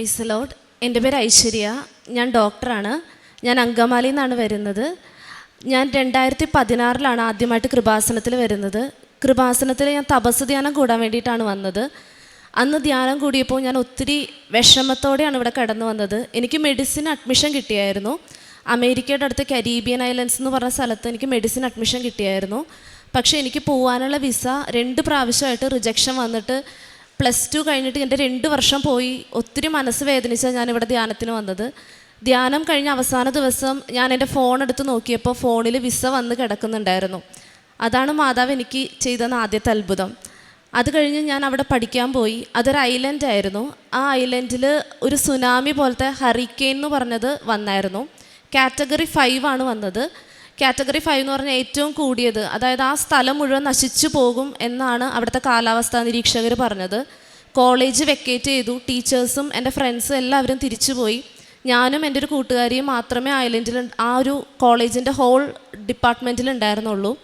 Price load എന്റെ പേര് ഐശ്വര്യ. ഞാൻ ഡോക്ടറാണ്. ഞാൻ അങ്കമാലിയിൽ നിന്നാണ് വരുന്നത്. ഞാൻ രണ്ടായിരത്തി പതിനാറിലാണ് ആദ്യമായിട്ട് കൃപാസനത്തിൽ വരുന്നത്. കൃപാസനത്തിൽ ഞാൻ തപസ് ധ്യാനം കൂടാൻ വേണ്ടിയിട്ടാണ് വന്നത്. അന്ന് ധ്യാനം കൂടിയപ്പോൾ ഞാൻ ഒത്തിരി വിഷമത്തോടെയാണ് ഇവിടെ കടന്നു വന്നത്. എനിക്ക് മെഡിസിൻ അഡ്മിഷൻ കിട്ടിയായിരുന്നു. അമേരിക്കയുടെ അടുത്ത് കരീബിയൻ ഐലൻഡ്സ് എന്ന് പറഞ്ഞ സ്ഥലത്ത് എനിക്ക് മെഡിസിൻ അഡ്മിഷൻ കിട്ടിയായിരുന്നു. പക്ഷേ എനിക്ക് പോകാനുള്ള വിസ രണ്ട് പ്രാവശ്യമായിട്ട് റിജക്ഷൻ വന്നിട്ട് പ്ലസ് ടു കഴിഞ്ഞിട്ട് എന്റെ രണ്ട് വർഷം പോയി ഒത്തിരി മനസ്സ് വേദനിച്ചാണ് ഞാൻ ഇവിടെ ധ്യാനത്തിന് വന്നത്. ധ്യാനം കഴിഞ്ഞ അവസാന ദിവസം ഞാൻ എന്റെ ഫോൺ എടുത്ത് നോക്കിയപ്പോൾ ഫോണിൽ വിസ വന്ന് കിടക്കുന്നുണ്ടായിരുന്നു. അതാണ് മാതാവ് എനിക്ക് ചെയ്തെന്ന ആദ്യത്തെ അത്ഭുതം. അത് കഴിഞ്ഞ് ഞാൻ അവിടെ പഠിക്കാൻ പോയി. അതൊരു ഐലൻഡ് ആയിരുന്നു. ആ ഐലൻഡിൽ ഒരു സുനാമി പോലത്തെ ഹറിക്കെയിൻ എന്ന് പറഞ്ഞത് വന്നായിരുന്നു. കാറ്റഗറി ഫൈവ് ആണ് വന്നത്. കാറ്റഗറി ഫൈവ് എന്ന് പറഞ്ഞാൽ ഏറ്റവും കൂടിയത്. അതായത് ആ സ്ഥലം മുഴുവൻ നശിച്ചു പോകും എന്നാണ് അവിടുത്തെ കാലാവസ്ഥാ നിരീക്ഷകർ പറഞ്ഞത്. കോളേജ് വെക്കേറ്റ് ചെയ്തു. ടീച്ചേഴ്സും എന്റെ ഫ്രണ്ട്സും എല്ലാവരും തിരിച്ചു പോയി ഞാനും എന്റെ ഒരു കൂട്ടുകാരിയും മാത്രമേ ഐലൻഡിൽ ആ ഒരു കോളേജിന്റെ ഹോൾ ഡിപ്പാർട്ട്മെന്റിൽ ഉണ്ടായിരുന്നുള്ളൂ.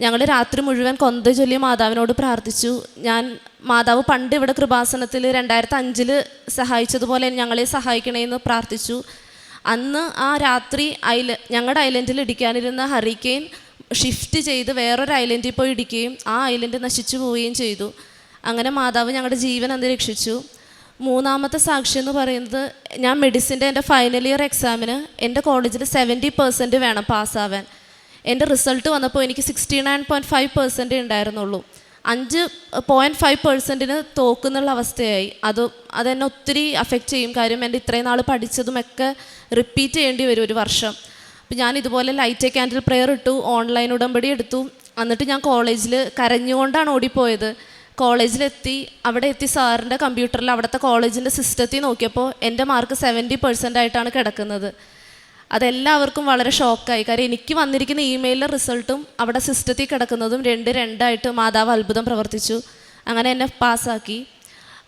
ഞങ്ങൾ രാത്രി മുഴുവൻ കൊന്ത ചൊല്ലി മാതാവിനോട് പ്രാർത്ഥിച്ചു. ഞാൻ മാതാവ് പണ്ട് ഇവിടെ കൃപാസനത്തിൽ രണ്ടായിരത്തി അഞ്ചിൽ സഹായിച്ചതുപോലെ ഞങ്ങളെ സഹായിക്കണേന്ന് പ്രാർത്ഥിച്ചു. അന്ന് ആ രാത്രി ഐല ഞങ്ങളുടെ ഐലൻഡിൽ ഇടിക്കാനിരുന്ന ഹറിക്കെയിൻ ഷിഫ്റ്റ് ചെയ്ത് വേറൊരു ഐലൻഡിൽ പോയി ഇടിക്കുകയും ആ ഐലൻഡ് നശിച്ചു പോവുകയും ചെയ്തു. അങ്ങനെ മാതാവ് ഞങ്ങളുടെ ജീവൻ അന്ന് രക്ഷിച്ചു മൂന്നാമത്തെ സാക്ഷി എന്ന് പറയുന്നത് ഞാൻ മെഡിസിന്റെ എന്റെ ഫൈനൽ ഇയർ എക്സാമിന് എന്റെ കോളേജിൽ സെവന്റി പെർസെന്റ് വേണം പാസ്സാവാൻ എന്റെ റിസൾട്ട് വന്നപ്പോൾ എനിക്ക് sixty nine point five percent ഉണ്ടായിരുന്നുള്ളൂ. അഞ്ച് പോയിന്റ് ഫൈവ് പെർസെന്റിന് തോക്കുന്നുള്ള അവസ്ഥയായി. അത് അതെന്നെ ഒത്തിരി അഫക്റ്റ് ചെയ്യും. കാര്യം എന്റെ ഇത്രയും നാൾ പഠിച്ചതുമൊക്കെ റിപ്പീറ്റ് ചെയ്യേണ്ടി വരും ഒരു വർഷം. അപ്പം ഞാൻ ഇതുപോലെ ലൈറ്റ് ക്യാൻഡിൽ പ്രെയർ ഇട്ടു ഓൺലൈൻ ഉടമ്പടി എടുത്തു. എന്നിട്ട് ഞാൻ കോളേജിൽ കരഞ്ഞുകൊണ്ടാണ് ഓടിപ്പോയത്. കോളേജിലെത്തി അവിടെ എത്തി സാറിന്റെ കമ്പ്യൂട്ടറിൽ അവിടുത്തെ കോളേജിന്റെ സിസ്റ്റത്തിൽ നോക്കിയപ്പോൾ എന്റെ മാർക്ക് സെവന്റി പെർസെന്റ് ആയിട്ടാണ് കിടക്കുന്നത്. അതെല്ലാവർക്കും വളരെ ഷോക്കായി. കാര്യം എനിക്ക് വന്നിരിക്കുന്ന ഇമെയിലിലെ റിസൾട്ടും അവിടെ സിസ്റ്റത്തിൽ കിടക്കുന്നതും രണ്ട് രണ്ടായിട്ട് മാതാവ് അത്ഭുതം പ്രവർത്തിച്ചു. അങ്ങനെ എന്നെ പാസ്സാക്കി.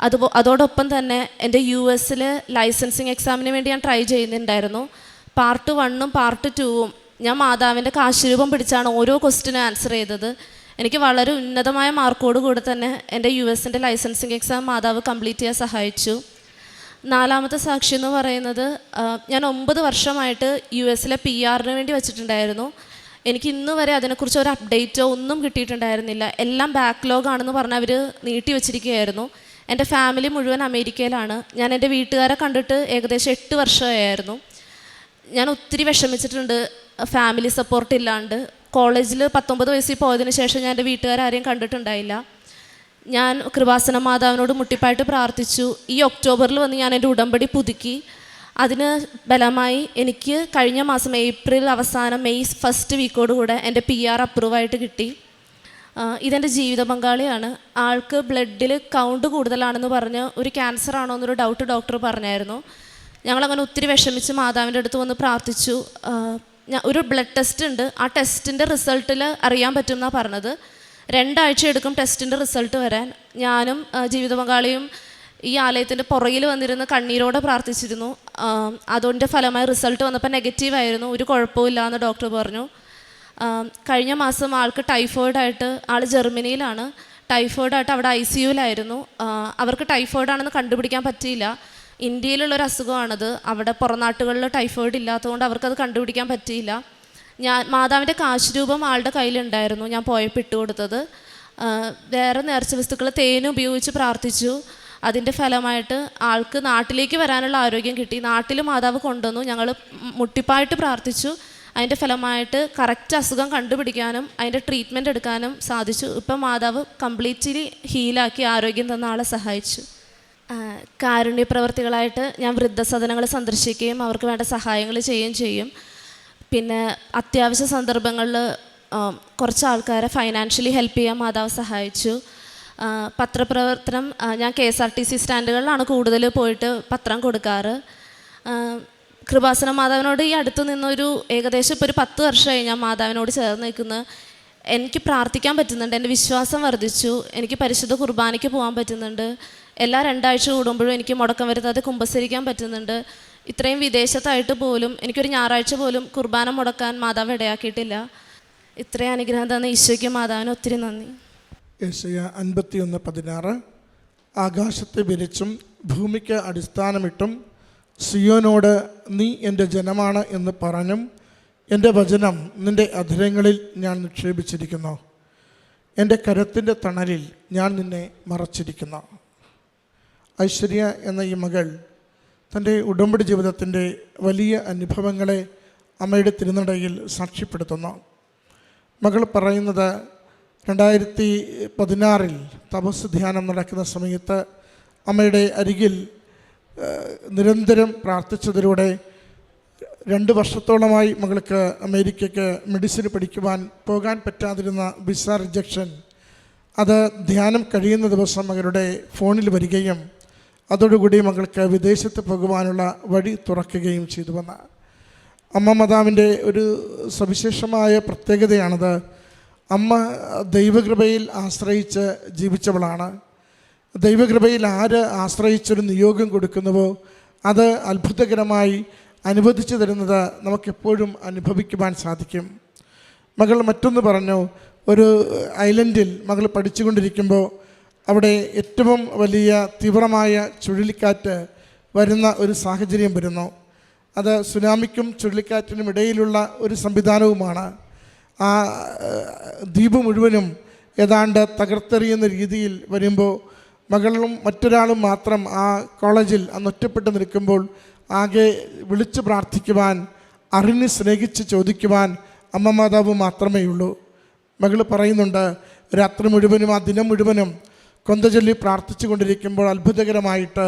അതുപോ അതോടൊപ്പം തന്നെ എന്റെ യു എസിൽ ലൈസൻസിങ് എക്സാമിന് വേണ്ടി ഞാൻ ട്രൈ ചെയ്യുന്നുണ്ടായിരുന്നു. പാർട്ട് വണ്ണും പാർട്ട് ടൂവും ഞാൻ മാതാവിന്റെ കാശുരൂപം പിടിച്ചാണ് ഓരോ ക്വസ്റ്റിനും ആൻസർ ചെയ്തത്. എനിക്ക് വളരെ ഉന്നതമായ മാർക്കോട് കൂടെ തന്നെ എന്റെ യു എസിന്റെ ലൈസൻസിങ് എക്സാം മാതാവ് കംപ്ലീറ്റ് ചെയ്യാൻ സഹായിച്ചു. നാലാമത്തെ സാക്ഷി എന്ന് പറയുന്നത് ഞാൻ ഒമ്പത് വർഷമായിട്ട് യു എസിലെ പി ആറിന് വേണ്ടി വെച്ചിട്ടുണ്ടായിരുന്നു. എനിക്ക് ഇന്ന് വരെ അതിനെക്കുറിച്ച് ഒരു അപ്ഡേറ്റോ ഒന്നും കിട്ടിയിട്ടുണ്ടായിരുന്നില്ല. എല്ലാം ബാക്ക്ലോഗാണെന്ന് പറഞ്ഞ് അവർ നീട്ടി വെച്ചിരിക്കുകയായിരുന്നു. എന്റെ ഫാമിലി മുഴുവൻ അമേരിക്കയിലാണ്. ഞാൻ എന്റെ വീട്ടുകാരെ കണ്ടിട്ട് ഏകദേശം എട്ട് വർഷമായിരുന്നു. ഞാൻ ഒത്തിരി വിഷമിച്ചിട്ടുണ്ട്. ഫാമിലി സപ്പോർട്ട് ഇല്ലാണ്ട് കോളേജിൽ പത്തൊമ്പത് വയസ്സിൽ പോയതിന് ശേഷം ഞാൻ എന്റെ വീട്ടുകാരാരെയും കണ്ടിട്ടുണ്ടായില്ല. ഞാൻ കൃപാസന മാതാവിനോട് മുട്ടിപ്പായിട്ട് പ്രാർത്ഥിച്ചു. ഈ ഒക്ടോബറിൽ വന്ന് ഞാൻ എന്റെ ഉടമ്പടി പുതുക്കി. അതിന് ബലമായി എനിക്ക് കഴിഞ്ഞ മാസം ഏപ്രിൽ അവസാനം മെയ് ഫസ്റ്റ് വീക്കോട് കൂടെ എന്റെ പി ആർ അപ്രൂവായിട്ട് കിട്ടി. ഇതെന്റെ ജീവിത പങ്കാളിയാണ്. ആൾക്ക് ബ്ലഡിൽ കൗണ്ട് കൂടുതലാണെന്ന് പറഞ്ഞ് ഒരു ക്യാൻസർ ആണോ എന്നൊരു ഡൗട്ട് ഡോക്ടർ പറഞ്ഞായിരുന്നു. ഞങ്ങളങ്ങനെ ഒത്തിരി വിഷമിച്ച് മാതാവിന്റെ അടുത്ത് വന്ന് പ്രാർത്ഥിച്ചു. ഞാൻ ഒരു ബ്ലഡ് ടെസ്റ്റ് ഉണ്ട്. ആ ടെസ്റ്റിന്റെ റിസൾട്ടിൽ അറിയാൻ പറ്റും എന്നാണ് പറഞ്ഞത്. രണ്ടാഴ്ച എടുക്കും ടെസ്റ്റിന്റെ റിസൾട്ട് വരാൻ. ഞാനും ജീവിത പങ്കാളിയും ഈ ആലയത്തിന്റെ പുറകിൽ വന്നിരുന്ന് കണ്ണീരോടെ പ്രാർത്ഥിച്ചിരുന്നു. അതുകൊണ്ട് ഫലമായി റിസൾട്ട് വന്നപ്പോൾ നെഗറ്റീവ് ആയിരുന്നു. ഒരു കുഴപ്പമില്ല എന്ന് ഡോക്ടർ പറഞ്ഞു. കഴിഞ്ഞ മാസം ആൾക്ക് ടൈഫോയിഡായിട്ട് ആൾ ജർമ്മനിയിലാണ്. ടൈഫോയിഡായിട്ട് അവിടെ ഐ സി യുവിലായിരുന്നു അവർക്ക് ടൈഫോയിഡാണെന്ന് കണ്ടുപിടിക്കാൻ പറ്റിയില്ല. ഇന്ത്യയിലുള്ള ഒരു അസുഖമാണത് അവിടെ പുറനാട്ടുകളിൽ ടൈഫോയിഡ് ഇല്ലാത്തതുകൊണ്ട് അവർക്കത് കണ്ടുപിടിക്കാൻ പറ്റിയില്ല. ഞാൻ മാതാവിന്റെ കാശ് രൂപം ആളുടെ കയ്യിലുണ്ടായിരുന്നു. ഞാൻ പോയപ്പോൾ ഇട്ട് കൊടുത്തത് വേറെ നേർച്ച വസ്തുക്കൾ തേൻ ഉപയോഗിച്ച് പ്രാർത്ഥിച്ചു. അതിന്റെ ഫലമായിട്ട് ആൾക്ക് നാട്ടിലേക്ക് വരാനുള്ള ആരോഗ്യം കിട്ടി. നാട്ടിൽ മാതാവ് കൊണ്ടുവന്നു. ഞങ്ങൾ മുട്ടിപ്പായിട്ട് പ്രാർത്ഥിച്ചു. അതിന്റെ ഫലമായിട്ട് കറക്റ്റ് അസുഖം കണ്ടുപിടിക്കാനും അതിന്റെ ട്രീറ്റ്മെന്റ് എടുക്കാനും സാധിച്ചു. ഇപ്പം മാതാവ് കംപ്ലീറ്റ്ലി ഹീലാക്കി ആരോഗ്യം തന്ന ആളെ സഹായിച്ചു. കാരുണ്യ പ്രവർത്തികളായിട്ട് ഞാൻ വൃദ്ധസദനങ്ങൾ സന്ദർശിക്കുകയും അവർക്ക് വേണ്ട സഹായങ്ങൾ ചെയ്യുകയും ചെയ്യും. പിന്നെ അത്യാവശ്യ സന്ദർഭങ്ങളിൽ കുറച്ച് ആൾക്കാരെ ഫൈനാൻഷ്യലി ഹെൽപ്പ് ചെയ്യാൻ മാതാവ് സഹായിച്ചു. പത്രപ്രവർത്തനം ഞാൻ K S R T C സ്റ്റാൻഡുകളിലാണ് കൂടുതൽ പോയിട്ട് പത്രം കൊടുക്കാറ്. കൃപാസന മാതാവിനോട് ഈ അടുത്ത് നിന്നൊരു ഏകദേശം ഇപ്പോൾ ഒരു പത്ത് വർഷമായി ഞാൻ മാതാവിനോട് ചേർന്ന് നിൽക്കുന്നത് എനിക്ക് പ്രാർത്ഥിക്കാൻ പറ്റുന്നുണ്ട് എന്റെ വിശ്വാസം വർദ്ധിച്ചു എനിക്ക് പരിശുദ്ധ കുർബാനയ്ക്ക് പോകാൻ പറ്റുന്നുണ്ട്. എല്ലാ രണ്ടാഴ്ച കൂടുമ്പോഴും എനിക്ക് മുടക്കം വരുത്താതെ കുമ്പസരിക്കാൻ പറ്റുന്നുണ്ട്. ഇത്രയും വിദേശത്തായിട്ട് പോലും എനിക്കൊരു ഞായറാഴ്ച പോലും കുർബാന മുടക്കാൻ മാതാവ് ഇടയാക്കിയിട്ടില്ല. ഇത്രയും അനുഗ്രഹം തന്ന ഈശോയ്ക്ക് മാതാവിന് ഒത്തിരി നന്ദി. യേശയ അൻപത്തിയൊന്ന് പതിനാറ്. ആകാശത്തെ വിരിച്ചും ഭൂമിക്ക് അടിസ്ഥാനമിട്ടും സിയോനോട് നീ എന്റെ ജനമാണ് എന്ന് പറഞ്ഞും എന്റെ വചനം നിന്റെ അധരങ്ങളിൽ ഞാൻ നിക്ഷേപിച്ചിരിക്കുന്നു. എന്റെ കരത്തിന്റെ തണലിൽ ഞാൻ നിന്നെ മറച്ചിരിക്കുന്നു. ഐശ്വര്യ എന്ന ഈ മകൾ തന്റെ ഉടമ്പടി ജീവിതത്തിന്റെ വലിയ അനുഭവങ്ങളെ അമ്മയുടെ തിരുനടയിൽ സാക്ഷ്യപ്പെടുത്തുന്നു. മകൾ പറയുന്നത് രണ്ടായിരത്തി പതിനാറിൽ തപസ് ധ്യാനം നടക്കുന്ന സമയത്ത് അമ്മയുടെ അരികിൽ നിരന്തരം പ്രാർത്ഥിച്ചതിലൂടെ രണ്ട് വർഷത്തോളമായി മകൾക്ക് അമേരിക്കയ്ക്ക് മെഡിസിൻ പഠിക്കുവാൻ പോകാൻ പറ്റാതിരുന്ന വിസ റിജക്ഷൻ അത് ധ്യാനം കഴിയുന്ന ദിവസം മകളുടെ ഫോണിൽ വരികയും അതോടുകൂടി മകൾക്ക് വിദേശത്ത് പോകുവാനുള്ള വഴി തുറക്കുകയും ചെയ്തു വന്ന അമ്മ മാതാവിന്റെ ഒരു സവിശേഷമായ പ്രത്യേകതയാണത്. അമ്മ ദൈവകൃപയിൽ ആശ്രയിച്ച് ജീവിച്ചവളാണ്. ദൈവകൃപയിൽ ആര് ആശ്രയിച്ചൊരു നിയോഗം കൊടുക്കുന്നുവോ അത് അത്ഭുതകരമായി അനുവദിച്ചു തരുന്നത് നമുക്കെപ്പോഴും അനുഭവിക്കുവാൻ സാധിക്കും. മകൾ മറ്റൊന്ന് പറഞ്ഞു ഒരു ഐലൻഡിൽ മകൾ പഠിച്ചുകൊണ്ടിരിക്കുമ്പോൾ അവിടെ ഏറ്റവും വലിയ തീവ്രമായ ചുഴലിക്കാറ്റ് വരുന്ന ഒരു സാഹചര്യം വരുന്നു. അത് സുനാമിക്കും ചുഴലിക്കാറ്റിനും ഇടയിലുള്ള ഒരു സംവിധാനവുമാണ്. ആ ദ്വീപ് മുഴുവനും ഏതാണ്ട് തകർത്തെറിയുന്ന രീതിയിൽ വരുമ്പോൾ മകളും മറ്റൊരാളും മാത്രം ആ കോളേജിൽ അന്ന് ഒറ്റപ്പെട്ട് നിൽക്കുമ്പോൾ ആകെ വിളിച്ചു പ്രാർത്ഥിക്കുവാൻ അറിഞ്ഞ് സ്നേഹിച്ച് ചോദിക്കുവാൻ അമ്മ മാതാവ് മാത്രമേ ഉള്ളൂ മകൾ പറയുന്നുണ്ട് രാത്രി മുഴുവനും ആ ദിനം മുഴുവനും കൊന്ത ചൊല്ലി പ്രാർത്ഥിച്ചു കൊണ്ടിരിക്കുമ്പോൾ അത്ഭുതകരമായിട്ട്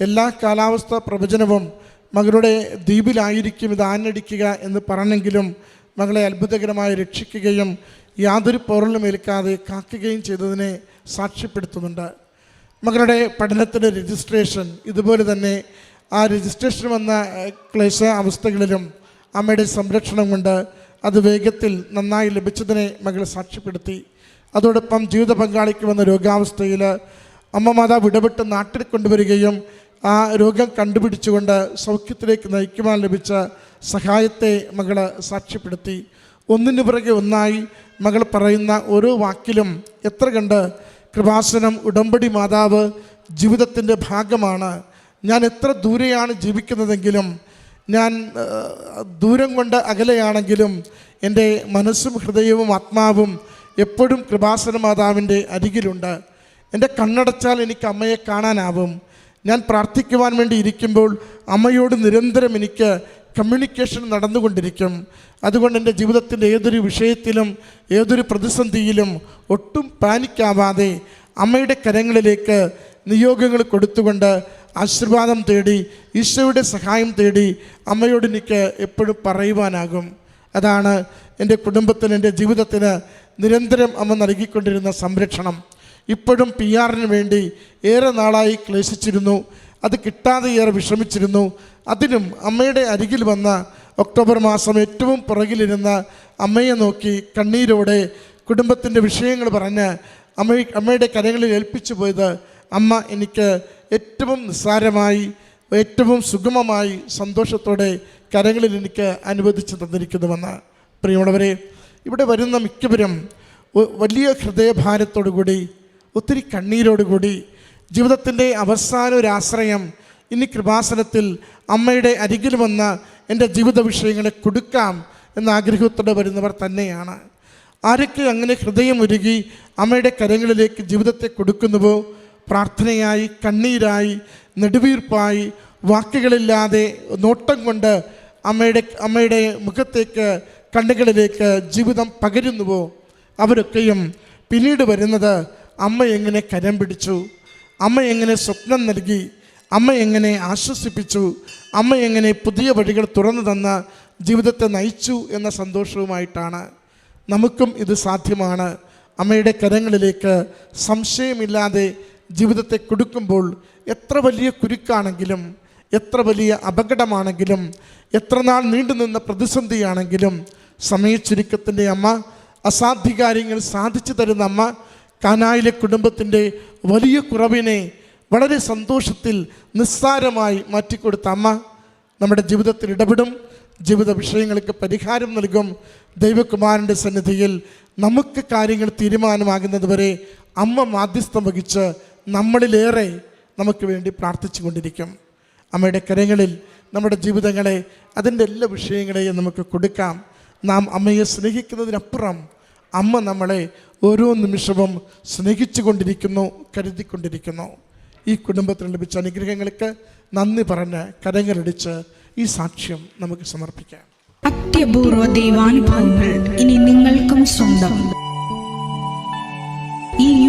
എല്ലാ കാലാവസ്ഥ പ്രവചനവും മകളുടെ ദ്വീപിലായിരിക്കും ഇത് ആഞ്ഞടിക്കുക എന്ന് പറഞ്ഞെങ്കിലും മകളെ അത്ഭുതകരമായി രക്ഷിക്കുകയും യാതൊരു പൊറലും ഏൽക്കാതെ കാക്കുകയും ചെയ്തതിനെ സാക്ഷ്യപ്പെടുത്തുന്നുണ്ട്. മകളുടെ പഠനത്തിന്റെ രജിസ്ട്രേഷൻ ഇതുപോലെ തന്നെ ആ രജിസ്ട്രേഷൻ വന്ന ക്ലേശ അവസ്ഥകളിലും അമ്മയുടെ സംരക്ഷണം കൊണ്ട് അത് വേഗത്തിൽ നന്നായി ലഭിച്ചതിനെ മകൾ സാക്ഷ്യപ്പെടുത്തി. അതോടൊപ്പം ജീവിത പങ്കാളിക്ക് വന്ന രോഗാവസ്ഥയിൽ അമ്മ മാതാവ് ഇടപെട്ട് നാട്ടിൽ കൊണ്ടുവരികയും ആ രോഗം കണ്ടുപിടിച്ചുകൊണ്ട് സൗഖ്യത്തിലേക്ക് നയിക്കുവാൻ ലഭിച്ച സഹായത്തെ മകൾ സാക്ഷ്യപ്പെടുത്തി. ഒന്നിനു പിറകെ ഒന്നായി മകൾ പറയുന്ന ഓരോ വാക്കിലും എത്ര കണ്ട് കൃപാസനം ഉടമ്പടി മാതാവ് ജീവിതത്തിന്റെ ഭാഗമാണ്. ഞാൻ എത്ര ദൂരെയാണ് ജീവിക്കുന്നതെങ്കിലും ഞാൻ ദൂരം കൊണ്ട് അകലെയാണെങ്കിലും എന്റെ മനസ്സും ഹൃദയവും ആത്മാവും എപ്പോഴും കൃപാസന മാതാവിന്റെ അരികിലുണ്ട്. എന്റെ കണ്ണടച്ചാൽ എനിക്ക് അമ്മയെ കാണാനാവും. ഞാൻ പ്രാർത്ഥിക്കുവാൻ വേണ്ടി ഇരിക്കുമ്പോൾ അമ്മയോട് നിരന്തരം എനിക്ക് കമ്മ്യൂണിക്കേഷൻ നടന്നുകൊണ്ടിരിക്കും. അതുകൊണ്ട് എന്റെ ജീവിതത്തിന്റെ ഏതൊരു വിഷയത്തിലും ഏതൊരു പ്രതിസന്ധിയിലും ഒട്ടും പാനിക്കാവാതെ അമ്മയുടെ കരങ്ങളിലേക്ക് നിയോഗങ്ങൾ കൊടുത്തുകൊണ്ട് ആശീർവാദം തേടി ഈശോയുടെ സഹായം തേടി അമ്മയോട് എനിക്ക് എപ്പോഴും പറയുവാനാകും. അതാണ് എന്റെ കുടുംബത്തിന് എന്റെ ജീവിതത്തിന് നിരന്തരം അമ്മ നൽകിക്കൊണ്ടിരുന്ന സംരക്ഷണം ഇപ്പോഴും പി ആറിന് വേണ്ടി ഏറെ നാളായി ക്ലേശിച്ചിരുന്നു. അത് കിട്ടാതെ ഏറെ വിഷമിച്ചിരുന്നു. അതിനും അമ്മയുടെ അരികിൽ വന്ന ഒക്ടോബർ മാസം ഏറ്റവും പുറകിലിരുന്ന അമ്മയെ നോക്കി കണ്ണീരോടെ കുടുംബത്തിന്റെ വിഷയങ്ങൾ പറഞ്ഞ് അമ്മ അമ്മയുടെ കരങ്ങളിൽ ഏൽപ്പിച്ചു പോയത് അമ്മ എനിക്ക് ഏറ്റവും നിസ്സാരമായി ഏറ്റവും സുഗമമായി സന്തോഷത്തോടെ കരങ്ങളിൽ എനിക്ക് അനുവദിച്ചു തന്നിരിക്കുന്നുവെന്ന്. പ്രിയമുള്ളവരെ ഇവിടെ വരുന്ന മിക്കവരും വലിയ ഹൃദയഭാരത്തോടുകൂടി ഒത്തിരി കണ്ണീരോടുകൂടി ജീവിതത്തിന്റെ അവസാന ഒരു ആശ്രയം ഇനി കൃപാസനത്തിൽ അമ്മയുടെ അരികിൽ വന്ന് എന്റെ ജീവിത വിഷയങ്ങളെ കൊടുക്കാം എന്ന ആഗ്രഹത്തോടെ വരുന്നവർ തന്നെയാണ്. ആരൊക്കെ അങ്ങനെ ഹൃദയം ഒരുകി അമ്മയുടെ കരങ്ങളിലേക്ക് ജീവിതത്തെ കൊടുക്കുന്നുവോ? പ്രാർത്ഥനയായി കണ്ണീരായി നെടുവീർപ്പായി വാക്കുകളില്ലാതെ നോട്ടം കൊണ്ട് അമ്മയുടെ അമ്മയുടെ മുഖത്തേക്ക് കണ്ണുകളിലേക്ക് ജീവിതം പകരുന്നുവോ? അവരൊക്കെയും പിന്നീട് വരുന്നത് അമ്മ എങ്ങനെ കരം പിടിച്ചു? അമ്മ എങ്ങനെ സ്വപ്നം നൽകി? അമ്മ എങ്ങനെ ആശ്വസിപ്പിച്ചു? അമ്മ എങ്ങനെ പുതിയ വഴികൾ തുറന്നു തന്ന ജീവിതത്തെ നയിച്ചു എന്ന സന്തോഷവുമായിട്ടാണ്. നമുക്കും ഇത് സാധ്യമാണ്. അമ്മയുടെ കരങ്ങളിലേക്ക് സംശയമില്ലാതെ ജീവിതത്തെ കൊടുക്കുമ്പോൾ എത്ര വലിയ കുരുക്കാണെങ്കിലും എത്ര വലിയ അപകടമാണെങ്കിലും എത്ര നാൾ നീണ്ടുനിന്ന പ്രതിസന്ധിയാണെങ്കിലും സമയച്ചുരുക്കത്തിന്റെ അമ്മ അസാധ്യ കാര്യങ്ങൾ സാധിച്ചു തരുന്ന അമ്മ കാനായിലെ കുടുംബത്തിന്റെ വലിയ കുറവിനെ വളരെ സന്തോഷത്തിൽ നിസ്സാരമായി മാറ്റിക്കൊടുത്ത അമ്മ നമ്മുടെ ജീവിതത്തിൽ ഇടപെടും ജീവിത വിഷയങ്ങൾക്ക് പരിഹാരം നൽകും. ദൈവകുമാരന്റെ സന്നിധിയിൽ നമുക്ക് കാര്യങ്ങൾ തീരുമാനമാകുന്നതുവരെ അമ്മ മാധ്യസ്ഥം വഹിച്ച് നമ്മളിലേറെ നമുക്ക് വേണ്ടി പ്രാർത്ഥിച്ചു കൊണ്ടിരിക്കും അമ്മയുടെ കരങ്ങളിൽ നമ്മുടെ ജീവിതങ്ങളെ അതിന്റെ എല്ലാ വിഷയങ്ങളെയും നമുക്ക് കൊടുക്കാം. നാം അമ്മയെ സ്നേഹിക്കുന്നതിനപ്പുറം അമ്മ നമ്മളെ ഓരോ നിമിഷവും സ്നേഹിച്ചു കൊണ്ടിരിക്കുന്നു കരുതിക്കൊണ്ടിരിക്കുന്നു. ഈ കുടുംബത്തിന് ലഭിച്ച അനുഗ്രഹങ്ങൾക്ക് നന്ദി പറഞ്ഞ് കരങ്ങളടിച്ച് ഈ സാക്ഷ്യം നമുക്ക് സമർപ്പിക്കാം. അത്യപൂർവ ദൈവാനുഭവങ്ങൾ ഇനി നിങ്ങൾക്കും സ്വന്തം. ഈ